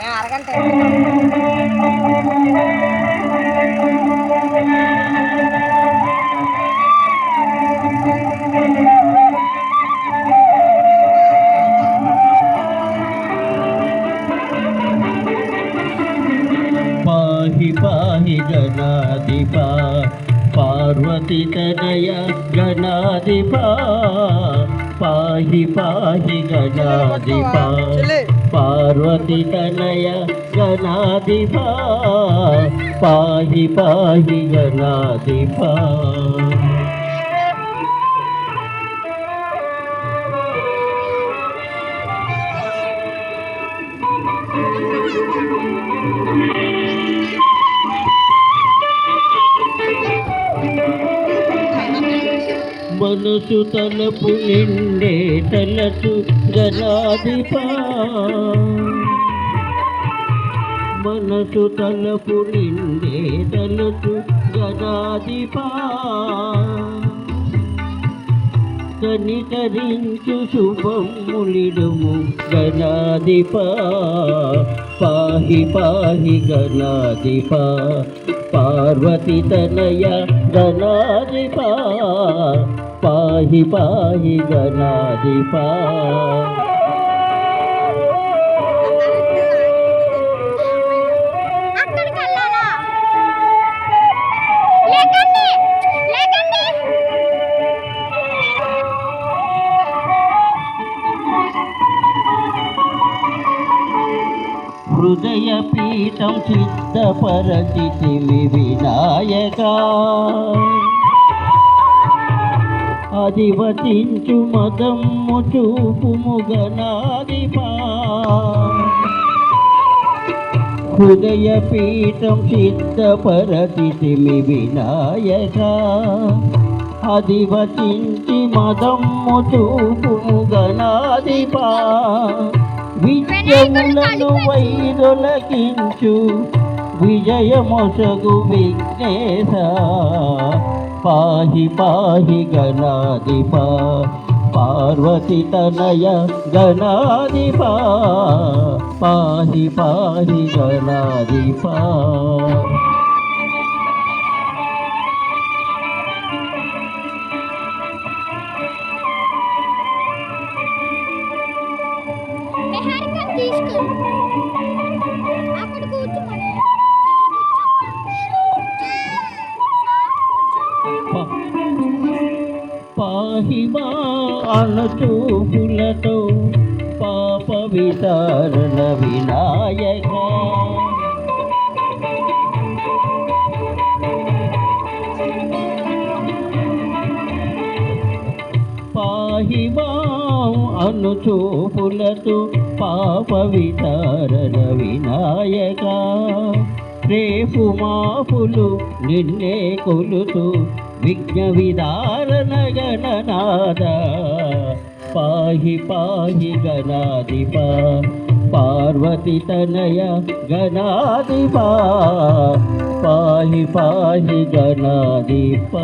మేము అరగంట పాహి పాహి గణాధిప పార్వతి తనయ గణాధిప పాహి పాహి గణాధిప. పార్వతి తనయ గణాధిప పాహి పాహి గణాధిప. మనసు తలపు ఎండే తలసు గణాధిప మనసు తలపు నిండే తలసు గణాధిప కనికరించు శుభములిడుము గణాధిప పాహి పాహి గణాధిప పార్వతి తనయ గణాధిప పాహి పాహి గణాధిప. హృదయ పీఠం సిద్ధపరచితిమి వినాయక. అధివతించు మదమ్ము చూపుము గణాధిపా హృదయ పీఠం సిద్ధపరచితిమి వినాయక. అధివతించి మదమ్ము చూపుము గణాధిపా విజయములను వైదొలగించు విజయమొసగు విఘ్నేశ. పాహి పాహి గణాధిప. పార్వతి తనయ గణాధిప. పాహి పాహి గణాధిప. తీసుకు. పాహిమా అనచూపులతో పాప విచారణ వినాయక. పాహిమా అనుచూపులతో పాప విచారణ వినాయక. రేపు మాపులు నిన్నే కొలుతూ విఘ్న విదారణ గణనాద పాహి పాహి గణాధిప పార్వతి తనయ గణాధిప పాహి పాహి గణాధిప.